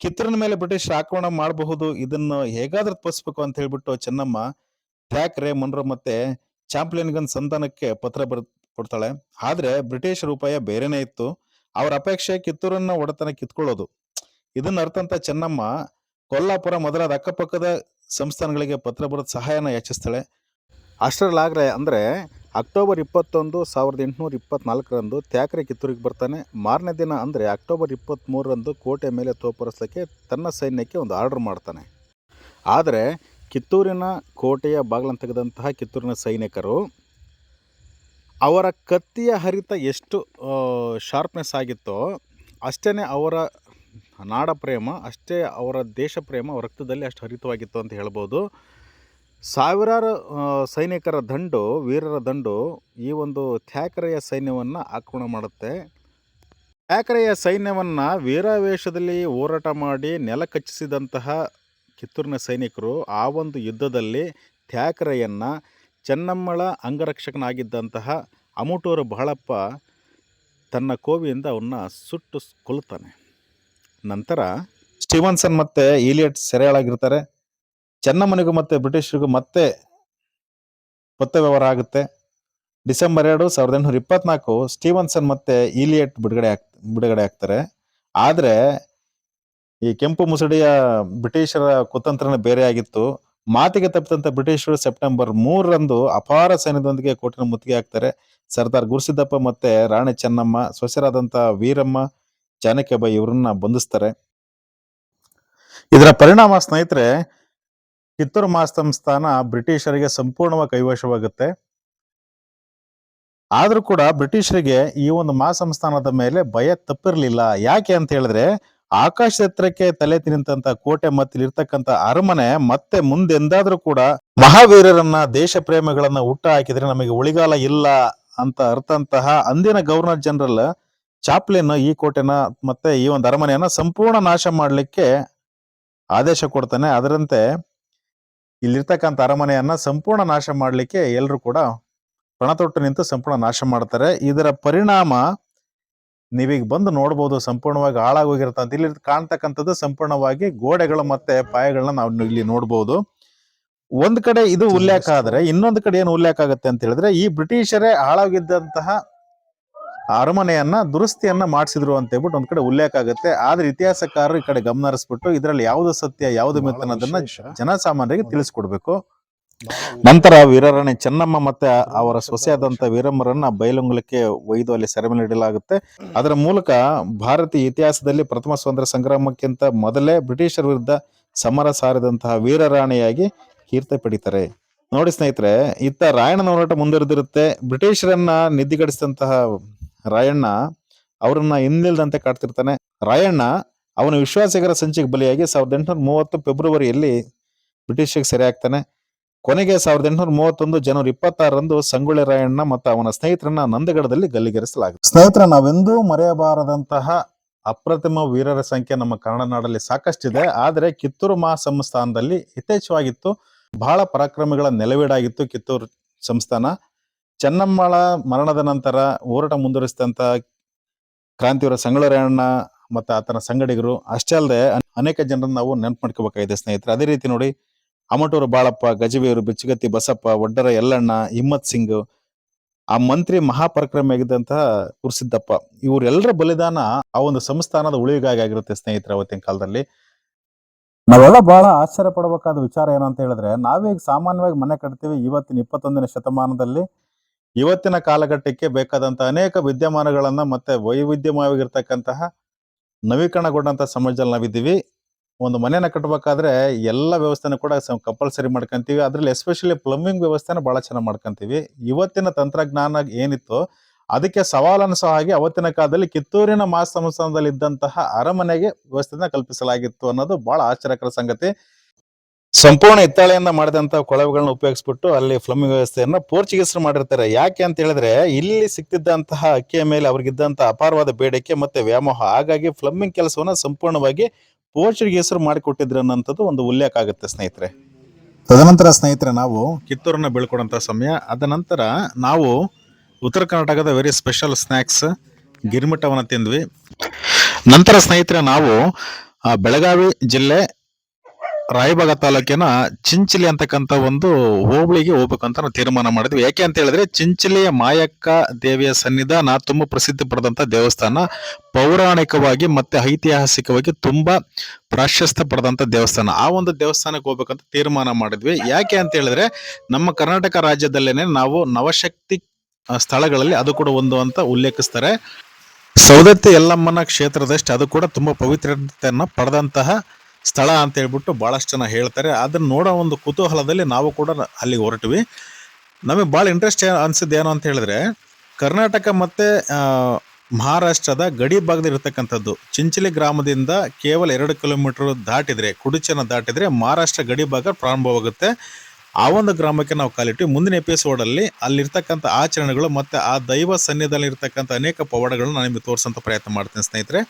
ಕಿತ್ತೂರಿನ ಮೇಲೆ ಬ್ರಿಟಿಷ್ ಆಕ್ರಮಣ ಮಾಡಬಹುದು, ಇದನ್ನು ಹೇಗಾದ್ರೂ ತಪ್ಪಿಸ್ಬೇಕು ಅಂತ ಹೇಳ್ಬಿಟ್ಟು ಚೆನ್ನಮ್ಮ ಥ್ಯಾಕ್ರೆ ಮುನ್ರ ಮತ್ತೆ ಚಾಂಪ್ಲಿಯನ್ಗನ್ ಸಂತಾನಕ್ಕೆ ಪತ್ರ ಬರ್, ಕೊಡ್ತಾಳೆ. ಆದ್ರೆ ಬ್ರಿಟಿಷ್ ರೂಪಾಯ ಬೇರೆನೇ ಇತ್ತು. ಅವರ ಅಪೇಕ್ಷೆ ಕಿತ್ತೂರನ್ನ ಒಡೆತನ ಕಿತ್ಕೊಳ್ಳೋದು. ಇದನ್ನ ಅರ್ಥಂತ ಚೆನ್ನಮ್ಮ, ಕೊಲ್ಲಾಪುರ ಮೊದಲಾದ ಅಕ್ಕಪಕ್ಕದ ಸಂಸ್ಥಾನಗಳಿಗೆ ಪತ್ರ ಬರೆದ ಸಹಾಯನ ಯಾಚಿಸ್ತಾಳೆ. ಅಷ್ಟರಲ್ಲಾಗ್ರೆ ಅಂದ್ರೆ ಅಕ್ಟೋಬರ್ ಇಪ್ಪತ್ತೊಂದು ಸಾವಿರದ ಎಂಟುನೂರ ಇಪ್ಪತ್ನಾಲ್ಕರಂದು ತ್ಯಾಕ್ರೆ ಕಿತ್ತೂರಿಗೆ ಬರ್ತಾನೆ. ಮಾರನೇ ದಿನ ಅಂದರೆ ಅಕ್ಟೋಬರ್ ಇಪ್ಪತ್ತ್ಮೂರರಂದು ಕೋಟೆ ಮೇಲೆ ತೋಪರಿಸಲಿಕ್ಕೆ ತನ್ನ ಸೈನ್ಯಕ್ಕೆ ಒಂದು ಆರ್ಡರ್ ಮಾಡ್ತಾನೆ. ಆದರೆ ಕಿತ್ತೂರಿನ ಕೋಟೆಯ ಬಾಗಿಲನ್ನು ತೆಗೆದಂತಹ ಕಿತ್ತೂರಿನ ಸೈನಿಕರು ಅವರ ಕತ್ತಿಯ ಹರಿತ ಎಷ್ಟು ಶಾರ್ಪ್ನೆಸ್ ಆಗಿತ್ತೋ ಅಷ್ಟೇ ಅವರ ನಾಡ ಪ್ರೇಮ ಅಷ್ಟೇ ಅವರ ದೇಶ ಪ್ರೇಮ ರಕ್ತದಲ್ಲಿ ಅಷ್ಟು ಹರಿತವಾಗಿತ್ತು ಅಂತ ಹೇಳ್ಬೋದು. ಸಾವಿರಾರು ಸೈನಿಕರ ದಂಡು, ವೀರರ ದಂಡು ಈ ಒಂದು ಥ್ಯಾಕರೆಯ ಸೈನ್ಯವನ್ನು ಆಕ್ರಮಣ ಮಾಡುತ್ತೆ. ಥ್ಯಾಕರೆಯ ಸೈನ್ಯವನ್ನು ವೀರಾವೇಶದಲ್ಲಿ ಹೋರಾಟ ಮಾಡಿ ನೆಲ ಕಚ್ಚಿಸಿದಂತಹ ಕಿತ್ತೂರಿನ ಸೈನಿಕರು ಆ ಒಂದು ಯುದ್ಧದಲ್ಲಿ ಥ್ಯಾಕರೆಯನ್ನು ಚೆನ್ನಮ್ಮಳ ಅಂಗರಕ್ಷಕನಾಗಿದ್ದಂತಹ ಅಮುಟೂರು ಬಹಳಪ್ಪ ತನ್ನ ಕೋವಿಯಿಂದ ಅವನ್ನ ಸುಟ್ಟು ಕೊಲ್ಲುತ್ತಾನೆ. ನಂತರ ಸ್ಟೀವನ್ಸನ್ ಮತ್ತೆ ಈಲಿಯಟ್ ಸೆರೆಯಾಳಾಗಿರ್ತಾರೆ. ಚೆನ್ನಮ್ಮನಿಗೂ ಮತ್ತೆ ಬ್ರಿಟಿಷರಿಗೂ ಮತ್ತೆ ಪತ್ತೆ ವ್ಯವಹಾರ ಆಗುತ್ತೆ. ಡಿಸೆಂಬರ್ ಎರಡು ಸಾವಿರದ ಎಂಟುನೂರ ಇಪ್ಪತ್ನಾಲ್ಕು ಸ್ಟೀವನ್ಸನ್ ಮತ್ತೆ ಈಲಿಯಟ್ ಬಿಡುಗಡೆ ಆಗ್, ಬಿಡುಗಡೆ ಆಗ್ತಾರೆ. ಆದರೆ ಈ ಕೆಂಪು ಮುಸುಡಿಯ ಬ್ರಿಟಿಷರ ಕುತಂತ್ರನೇ ಬೇರೆ ಆಗಿತ್ತು. ಮಾತಿಗೆ ತಪ್ಪಿದಂತ ಬ್ರಿಟಿಷರು ಸೆಪ್ಟೆಂಬರ್ ಮೂರರಂದು ಅಪಾರ ಸೈನ್ಯದೊಂದಿಗೆ ಕೋಟಿನ ಮುತ್ತಿಗೆ ಹಾಕ್ತಾರೆ. ಸರ್ದಾರ್ ಗುರುಸಿದ್ದಪ್ಪ ಮತ್ತೆ ರಾಣಿ ಚೆನ್ನಮ್ಮ ಸೊಸೆರಾದಂಥ ವೀರಮ್ಮ ಜಾನಕಿಬಾಯಿ ಇವರನ್ನ ಬಂಧಿಸ್ತಾರೆ. ಇದರ ಪರಿಣಾಮ ಸ್ನೇಹಿತರೆ ಕಿತ್ತೂರು ಮಹಾಸಂಸ್ಥಾನ ಬ್ರಿಟಿಷರಿಗೆ ಸಂಪೂರ್ಣವಾಗಿ ಕೈವಶವಾಗುತ್ತೆ. ಆದರೂ ಕೂಡ ಬ್ರಿಟಿಷರಿಗೆ ಈ ಒಂದು ಮಹಾಸಂಸ್ಥಾನದ ಮೇಲೆ ಭಯ ತಪ್ಪಿರಲಿಲ್ಲ. ಯಾಕೆ ಅಂತ ಹೇಳಿದ್ರೆ, ಆಕಾಶ ಎತ್ತರಕ್ಕೆ ತಲೆ ತಿನ್ನಂತ ಕೋಟೆ ಮತ್ತೆ ಅರಮನೆ ಮತ್ತೆ ಮುಂದೆಂದಾದ್ರೂ ಕೂಡ ಮಹಾವೀರರನ್ನ ದೇಶ ಪ್ರೇಮಿಗಳನ್ನ ಹುಟ್ಟ ಹಾಕಿದ್ರೆ ನಮಗೆ ಉಳಿಗಾಲ ಇಲ್ಲ ಅಂತ ಅರ್ಥಂತಹ ಅಂದಿನ ಗವರ್ನರ್ ಜನರಲ್ ಚಾಪ್ಲಿನ್ ಈ ಕೋಟೆನ ಮತ್ತೆ ಈ ಒಂದು ಅರಮನೆಯನ್ನ ಸಂಪೂರ್ಣ ನಾಶ ಮಾಡಲಿಕ್ಕೆ ಆದೇಶ ಕೊಡ್ತಾನೆ. ಅದರಂತೆ ಇಲ್ಲಿರ್ತಕ್ಕಂಥ ಅರಮನೆಯನ್ನ ಸಂಪೂರ್ಣ ನಾಶ ಮಾಡಲಿಕ್ಕೆ ಎಲ್ಲರೂ ಕೂಡ ಪಣತೊಟ್ಟು ನಿಂತು ಸಂಪೂರ್ಣ ನಾಶ ಮಾಡ್ತಾರೆ. ಇದರ ಪರಿಣಾಮ ನೀವೀಗ ಬಂದು ನೋಡ್ಬೋದು ಸಂಪೂರ್ಣವಾಗಿ ಹಾಳಾಗೋಗಿರ್ತಂತ ಇಲ್ಲಿ ಕಾಣ್ತಕ್ಕಂಥದ್ದು ಸಂಪೂರ್ಣವಾಗಿ ಗೋಡೆಗಳು ಮತ್ತೆ ಪಾಯಗಳನ್ನ ನಾವು ಇಲ್ಲಿ ನೋಡ್ಬೋದು. ಒಂದ್ ಕಡೆ ಇದು ಉಲ್ಲೇಖ ಆದ್ರೆ ಇನ್ನೊಂದು ಕಡೆ ಏನು ಉಲ್ಲೇಖ ಆಗುತ್ತೆ ಅಂತ ಹೇಳಿದ್ರೆ ಈ ಬ್ರಿಟಿಷರೇ ಹಾಳಾಗಿದ್ದಂತಹ ಅರಮನೆಯನ್ನ ದುರಸ್ತಿಯನ್ನ ಮಾಡಿಸಿದ್ರು ಅಂತ ಹೇಳ್ಬಿಟ್ಟು ಒಂದ್ ಕಡೆ ಉಲ್ಲೇಖ ಆಗುತ್ತೆ. ಆದ್ರೆ ಇತಿಹಾಸಕಾರರು ಈ ಕಡೆ ಗಮನ ಹರಿಸ್ಬಿಟ್ಟು ಇದ್ರಲ್ಲಿ ಯಾವುದು ಸತ್ಯ ಯಾವ್ದು ಮಿತ್ ಅನ್ನೋದನ್ನ ಜನಸಾಮಾನ್ಯರಿಗೆ ತಿಳಿಸ್ಕೊಡ್ಬೇಕು. ನಂತರ ವೀರರಾಣಿ ಚೆನ್ನಮ್ಮ ಮತ್ತೆ ಅವರ ಸೊಸೆಯಾದಂತ ವೀರಮ್ಮರನ್ನ ಬಯಲುಂಗಲಕ್ಕೆ ಒಯ್ದು ಅಲ್ಲಿ ಸೆರೆಮೆ ನೀಡಲಾಗುತ್ತೆ ಅದರ ಮೂಲಕ ಭಾರತೀಯ ಇತಿಹಾಸದಲ್ಲಿ ಪ್ರಥಮ ಸ್ವಾತಂತ್ರ್ಯ ಸಂಗ್ರಾಮಕ್ಕಿಂತ ಮೊದಲೇ ಬ್ರಿಟಿಷರ ವಿರುದ್ಧ ಸಮರ ಸಾರಿದಂತಹ ವೀರರಾಣಿಯಾಗಿ ಕೀರ್ತಿ ಪಡಿತಾರೆ. ನೋಡಿ ಸ್ನೇಹಿತರೆ ಇತ್ತ ರಾಯಣ್ಣನ ಹೋರಾಟ ಮುಂದುವರೆದಿರುತ್ತೆ. ಬ್ರಿಟಿಷರನ್ನ ನಿದ್ದಿಗಡಿಸಿದಂತಹ ರಾಯಣ್ಣ ಅವರನ್ನ ಹಿಂದಿಲ್ದಂತೆ ಕಾಡ್ತಿರ್ತಾನೆ. ರಾಯಣ್ಣ ಅವನ ವಿಶ್ವಾಸಿಗರ ಸಂಚಿಗೆ ಬಲಿಯಾಗಿ ಸಾವಿರದ ಎಂಟುನೂರ ಮೂವತ್ತು ಫೆಬ್ರವರಿಯಲ್ಲಿ ಬ್ರಿಟಿಷರಿಗೆ ಸೆರೆ ಆಗ್ತಾನೆ ಕೊನೆಗೆ ಸಾವಿರದ ಎಂಟುನೂರ ಮೂವತ್ತೊಂದು ಜನವರಿ ಇಪ್ಪತ್ತಾರರಂದು ಸಂಗೊಳ್ಳಿ ರಾಯಣ್ಣ ಮತ್ತು ಅವನ ಸ್ನೇಹಿತರನ್ನ ನಂದಗಡದಲ್ಲಿ ಗಲ್ಲಿಗೇರಿಸಲಾಗುತ್ತೆ ಸ್ನೇಹಿತರ, ನಾವೆಂದೂ ಮರೆಯಬಾರದಂತಹ ಅಪ್ರತಿಮ ವೀರರ ಸಂಖ್ಯೆ ನಮ್ಮ ಕನ್ನಡ ನಾಡಲ್ಲಿ ಸಾಕಷ್ಟಿದೆ. ಆದರೆ ಕಿತ್ತೂರು ಮಹಾಸಂಸ್ಥಾನದಲ್ಲಿ ಯಥೇಚ್ಛವಾಗಿತ್ತು ಬಹಳ ಪರಾಕ್ರಮಿಗಳ ನೆಲವೀಡಾಗಿತ್ತು ಕಿತ್ತೂರು ಸಂಸ್ಥಾನ. ಚೆನ್ನಮ್ಮಳ ಮರಣದ ನಂತರ ಹೋರಾಟ ಮುಂದುವರಿಸಿದಂತ ಕ್ರಾಂತಿಯವರ ಸಂಗೊಳ್ಳಿ ರಾಯಣ್ಣ ಮತ್ತು ಆತನ ಸಂಗಡಿಗರು, ಅಷ್ಟೇ ಅಲ್ಲದೆ ಅನೇಕ ಜನರನ್ನ ನಾವು ನೆನಪು ಮಾಡ್ಕೋಬೇಕಾಗಿದೆ ಸ್ನೇಹಿತರೆ. ಅದೇ ರೀತಿ ನೋಡಿ ಅಮಟೂರು ಬಾಳಪ್ಪ, ಗಜವೇರು, ಬಿಚ್ಚಗತ್ತಿ, ಬಸಪ್ಪ ಒಡ್ಡರ ಎಲ್ಲಣ್ಣ ಹಿಮ್ಮತ್ ಸಿಂಗ್, ಆ ಮಂತ್ರಿ ಮಹಾಪರಾಕ್ರಮಿಯಾಗಿದ್ದಂತಹ ಕುರ್ಸಿದ್ದಪ್ಪ. ಇವರೆಲ್ಲರ ಬಲಿದಾನ ಆ ಒಂದು ಸಂಸ್ಥಾನದ ಉಳಿವಿಗಾಗಿ ಆಗಿರುತ್ತೆ ಸ್ನೇಹಿತರೆ ಅವತ್ತಿನ ಕಾಲದಲ್ಲಿ. ನಾವೆಲ್ಲ ಬಹಳ ಆಶ್ಚರ್ಯ ಪಡಬೇಕಾದ ವಿಚಾರ ಏನು ಅಂತ ಹೇಳಿದ್ರೆ, ನಾವೀಗ ಸಾಮಾನ್ಯವಾಗಿ ಮನೆ ಕಟ್ತೀವಿ, ಇವತ್ತಿನ ಇಪ್ಪತ್ತೊಂದನೇ ಶತಮಾನದಲ್ಲಿ ಇವತ್ತಿನ ಕಾಲಘಟ್ಟಕ್ಕೆ ಬೇಕಾದಂತಹ ಅನೇಕ ವಿದ್ಯಮಾನಗಳನ್ನ ಮತ್ತೆ ವೈವಿಧ್ಯಮಯವಾಗಿರ್ತಕ್ಕಂತಹ ನವೀಕರಣಗೊಂಡಂತ ಸಮಾಜದಲ್ಲಿ ನಾವಿದ್ದೀವಿ. ಒಂದು ಮನೆಯನ್ನ ಕಟ್ಟಬೇಕಾದ್ರೆ ಎಲ್ಲ ವ್ಯವಸ್ಥೆನ ಕೂಡ ಕಂಪಲ್ಸರಿ ಮಾಡ್ಕೊಂತೀವಿ. ಅದ್ರಲ್ಲಿ ಎಸ್ಪೆಷಲಿ ಪ್ಲಂಬಿಂಗ್ ವ್ಯವಸ್ಥೆನ ಬಹಳ ಚೆನ್ನಾಗಿ ಮಾಡ್ಕೊಂತೀವಿ. ಇವತ್ತಿನ ತಂತ್ರಜ್ಞಾನ ಏನಿತ್ತು ಅದಕ್ಕೆ ಸವಾಲನ್ನು ಸಹ ಹಾಗೆ ಅವತ್ತಿನ ಕಾಲದಲ್ಲಿ ಕಿತ್ತೂರಿನ ಮಾಸ ಸಂಸ್ಥಾನದಲ್ಲಿ ಇದ್ದಂತಹ ಅರಮನೆಗೆ ವ್ಯವಸ್ಥೆನ ಕಲ್ಪಿಸಲಾಗಿತ್ತು ಅನ್ನೋದು ಬಹಳ ಆಶ್ಚರ್ಯಕರ ಸಂಗತಿ. ಸಂಪೂರ್ಣ ಹಿತ್ತಾಳೆಯಿಂದ ಮಾಡಿದಂತ ಕೊಳವೆಗಳನ್ನ ಉಪಯೋಗಿಸ್ಬಿಟ್ಟು ಅಲ್ಲಿ ಫ್ಲಮ್ಮಿಂಗ್ ವ್ಯವಸ್ಥೆಯನ್ನ ಪೋರ್ಚುಗೀಸರು ಮಾಡಿರ್ತಾರೆ. ಯಾಕೆ ಅಂತ ಹೇಳಿದ್ರೆ, ಇಲ್ಲಿ ಸಿಕ್ತಿದ್ದಂತಹ ಅಕ್ಕಿಯ ಮೇಲೆ ಅವ್ರಿಗಿದ್ದಂಥ ಅಪಾರವಾದ ಬೇಡಿಕೆ ಮತ್ತೆ ವ್ಯಾಮೋಹ. ಹಾಗಾಗಿ ಫ್ಲಮ್ಮಿಂಗ್ ಕೆಲಸವನ್ನ ಸಂಪೂರ್ಣವಾಗಿ ಪೋರ್ಚುಗೀಸರು ಮಾಡಿಕೊಟ್ಟಿದ್ರು ಅನ್ನೋಂಥದ್ದು ಒಂದು ಉಲ್ಲೇಖ ಆಗುತ್ತೆ ಸ್ನೇಹಿತರೆ. ತದನಂತರ ಸ್ನೇಹಿತರೆ, ನಾವು ಕಿತ್ತೂರನ್ನ ಬೀಳ್ಕೊಡಂತ ಸಮಯ. ಅದ ನಂತರ ನಾವು ಉತ್ತರ ಕರ್ನಾಟಕದ ವೆರಿ ಸ್ಪೆಷಲ್ ಸ್ನ್ಯಾಕ್ಸ್ ಗಿರ್ಮಿಟವನ್ನ ತಿಂದ್ವಿ. ನಂತರ ಸ್ನೇಹಿತರೆ, ನಾವು ಬೆಳಗಾವಿ ಜಿಲ್ಲೆ ರಾಯಬಾಗ ತಾಲೂಕಿನ ಚಿಂಚಲಿ ಅಂತಕ್ಕಂಥ ಒಂದು ಹೋಬಳಿಗೆ ಹೋಗ್ಬೇಕಂತ ನಾವು ತೀರ್ಮಾನ ಮಾಡಿದ್ವಿ. ಯಾಕೆ ಅಂತ ಹೇಳಿದ್ರೆ ಚಿಂಚಲಿಯ ಮಾಯಕ್ಕ ದೇವಿಯ ಸನ್ನಿಧಾನ ತುಂಬ ಪ್ರಸಿದ್ಧಿ ಪಡೆದಂತ ದೇವಸ್ಥಾನ. ಪೌರಾಣಿಕವಾಗಿ ಮತ್ತೆ ಐತಿಹಾಸಿಕವಾಗಿ ತುಂಬಾ ಪ್ರಾಶಸ್ತ್ಯ ಪಡೆದಂಥ ದೇವಸ್ಥಾನ. ಆ ಒಂದು ದೇವಸ್ಥಾನಕ್ಕೆ ಹೋಗ್ಬೇಕಂತ ತೀರ್ಮಾನ ಮಾಡಿದ್ವಿ. ಯಾಕೆ ಅಂತ ಹೇಳಿದ್ರೆ ನಮ್ಮ ಕರ್ನಾಟಕ ರಾಜ್ಯದಲ್ಲೇನೆ ನಾವು ನವಶಕ್ತಿ ಸ್ಥಳಗಳಲ್ಲಿ ಅದು ಕೂಡ ಒಂದು ಅಂತ ಉಲ್ಲೇಖಿಸ್ತಾರೆ. ಸೌದತ್ತಿ ಯಲ್ಲಮ್ಮನ ಕ್ಷೇತ್ರದಷ್ಟು ಅದು ಕೂಡ ತುಂಬಾ ಪವಿತ್ರತೆಯನ್ನು ಪಡೆದಂತಹ ಸ್ಥಳ ಅಂತ ಹೇಳ್ಬಿಟ್ಟು ಬಹಳಷ್ಟು ಜನ ಹೇಳ್ತಾರೆ. ಅದನ್ನ ನೋಡೋ ಒಂದು ಕುತೂಹಲದಲ್ಲಿ ನಾವು ಕೂಡ ಅಲ್ಲಿಗೆ ಹೊರಟ್ವಿ. ನಮಗೆ ಭಾಳ ಇಂಟ್ರೆಸ್ಟ್ ಅನ್ಸಿದ್ದು ಏನು ಅಂತ ಹೇಳಿದ್ರೆ, ಕರ್ನಾಟಕ ಮತ್ತೆ ಮಹಾರಾಷ್ಟ್ರದ ಗಡಿ ಭಾಗದಲ್ಲಿ ಇರತಕ್ಕಂಥದ್ದು, ಚಿಂಚಲಿ ಗ್ರಾಮದಿಂದ ಕೇವಲ ಎರಡು ಕಿಲೋಮೀಟರ್ ದಾಟಿದ್ರೆ, ಕುಡುಚನ ದಾಟಿದ್ರೆ ಮಹಾರಾಷ್ಟ್ರ ಗಡಿ ಭಾಗ ಪ್ರಾರಂಭವಾಗುತ್ತೆ. ಆ ಒಂದು ಗ್ರಾಮಕ್ಕೆ ನಾವು ಕಾಲಿಟ್ಟು ಮುಂದಿನ ಎಪಿಸೋಡ್ ಅಲ್ಲಿ ಅಲ್ಲಿರ್ತಕ್ಕಂಥ ಆಚರಣೆಗಳು ಮತ್ತೆ ಆ ದೈವ ಸನ್ನಿಧಿಯಲ್ಲಿ ಇರ್ತಕ್ಕಂಥ ಅನೇಕ ಪವಾಡಗಳನ್ನು ನಾನು ನಿಮಗೆ ತೋರಿಸಂತ ಪ್ರಯತ್ನ ಮಾಡ್ತೀನಿ ಸ್ನೇಹಿತರೆ.